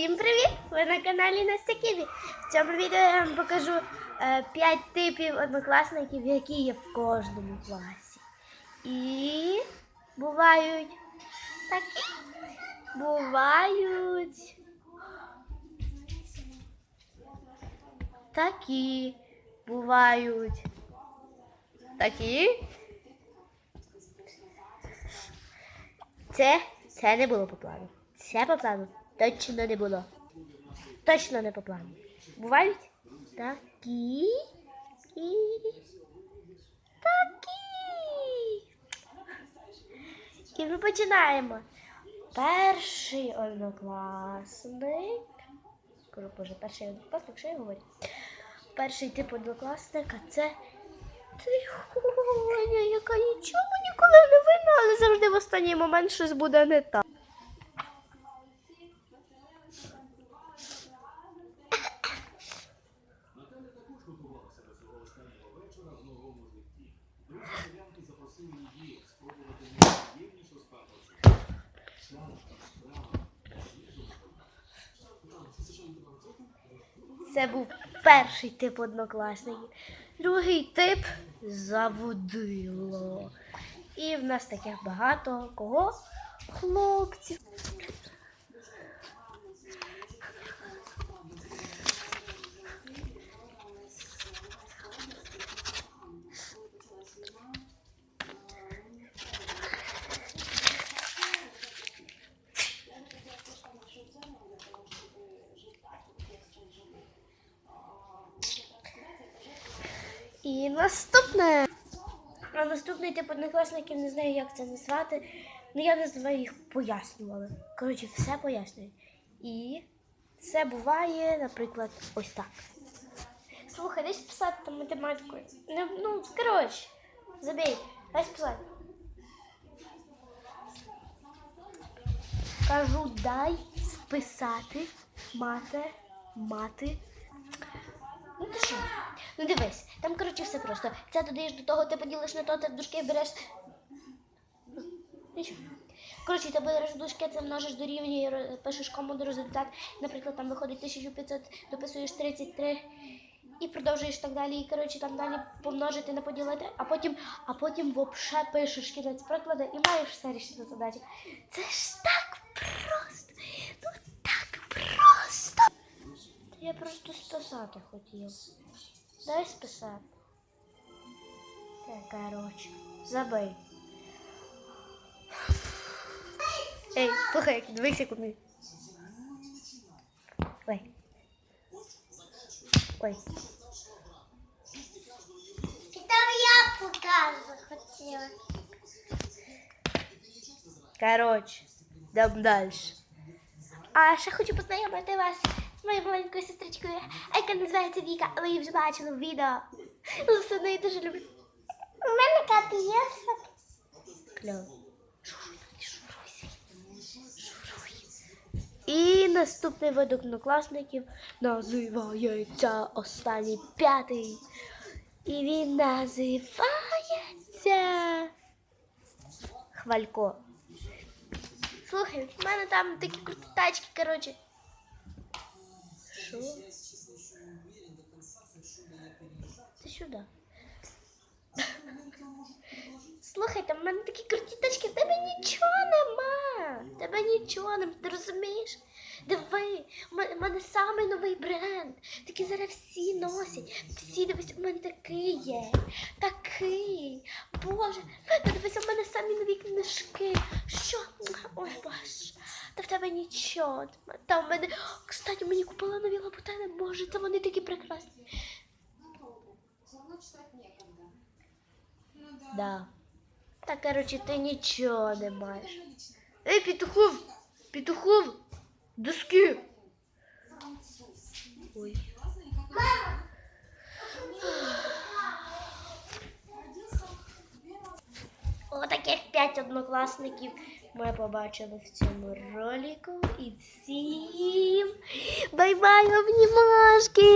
Всім привіт! Ви на каналі Настя Ківі. В цьому відео я вам покажу 5 типів однокласників, які є в кожному класі. І бувають такі, бувають такі, бувають такі. Це, це не було по плану. Це по плану точно не було. Точно не по плану. Бувають такі такі. І ми починаємо. Перший однокласник. Скоро боже, перший однокласник, що я говорю? Перший тип однокласника це Тихоня, яка нічого ніколи не винна, але завжди в останній момент щось буде не так. Це був перший тип однокласників. Другий тип заводило. І в нас таких багато кого? Хлопців. І наступне. А наступний тип однокласників не знаю, як це назвати. Ну я називаю їх пояснювали. Коротше, все пояснюю. І це буває, наприклад, ось так. Слухай, десь писати там математикою. Ну, ну коротше, забій, десь писати. Кажу, дай списати мати, мати. Ну ти що? Ну дивись, там коротше все просто. Це додаєш до того, ти поділиш на то, ти в дужки береш. Нічого. Коротше, ти береш в дужки, це множиш дорівнює, ро- пишеш кому до результат. Наприклад, там виходить 1500, дописуєш 33 і продовжуєш так далі. І коротше там далі помножити на поділити, а потім, а потім вообще пишеш кінець прикладу і маєш все рішити задачі. Це ж так просто списати хотів. Дай списати. Так, коротше, забий. Ей, слухай, як вони. Ой. Ой. Там я показу хотіла. Коротше, йдемо далі. А ще хочу познайомити вас з моєю маленькою сестричкою, яка називається Віка, ви її вже бачили в відео. Лисину я дуже люблю. У мене кап'єсок. Кльово. І наступний вид однокласників називається останній п'ятий. І він називається Хвалько. Слухай, в мене там такі круті тачки, коротше. Що? Ти сюди. Слухай, там в мене такі круті тачки, в тебе нічого нема. В тебе нічого нема, ти розумієш? Диви, в мене- самий новий бренд. Такі зараз всі носять. Всі дивись, у мене такий є. Такий. Боже, дивись, у мене самі нові книжки. Що? Ой, боже. Та в тебе нічого. Та в мене. Кстати, мені купила нові лабутени. Боже, та вони такі прекрасні. Да. Та, короче, ти нічого не маєш. Ей, петухов! Петухов! Доски! Ой. Отаких п'ять однокласників ми побачили в цьому ролику. І всім бай-бай, обнімашки!